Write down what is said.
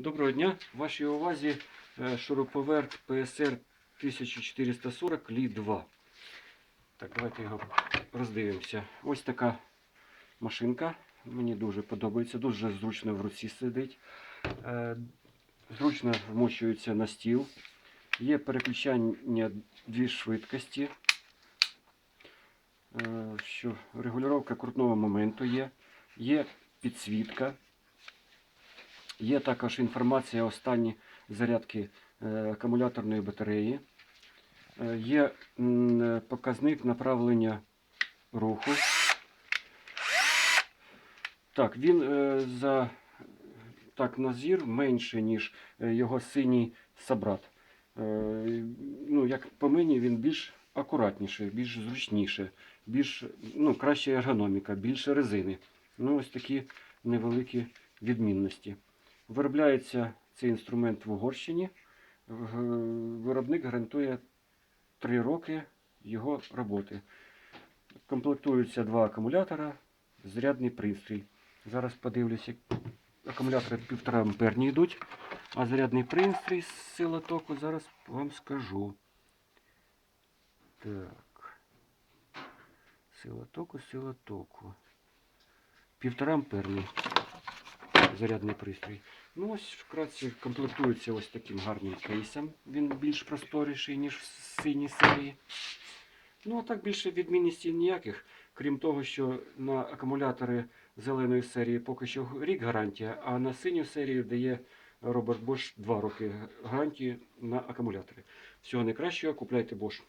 Доброго дня. В вашій увазі е, шуруповерт PSR 1440 Лі 2. Так, давайте його роздивимося. Ось така машинка. Мені дуже подобається, дуже зручно в руці сидить. Е, Зручно вмощується на стіл. Є переключання дві швидкості. Е, Що регулювання крутного моменту є. Є підсвітка. Є також інформація останні зарядки е, акумуляторної батареї. Е, Є показник направлення руху. Так, він е, за так, на зір менше, ніж е, його синій собрат. Е, ну, як по мені, він більш акуратніше, більш зручніше, більш ну, краща ергономіка, більше резини. Ну, ось такі невеликі відмінності. Виробляється цей інструмент в Угорщині. Виробник гарантує 3 роки його роботи. Комплектуються два акумулятора, зарядний пристрій. Зараз подивлюся, акумулятори 1,5 амперні йдуть, а зарядний пристрій з сила току зараз вам скажу. Так. Сила току, сила току. 1,5 амперний зарядний пристрій. Ну ось вкратце комплектується ось таким гарним кейсом. Він більш просторіший, ніж в синій серії. Ну а так більше відмінностей ніяких, крім того, що на акумулятори зеленої серії поки що рік гарантія, а на синю серію дає Роберт Bosch 2 роки гарантії на акумулятори. Всього найкращого, купляйте Bosch.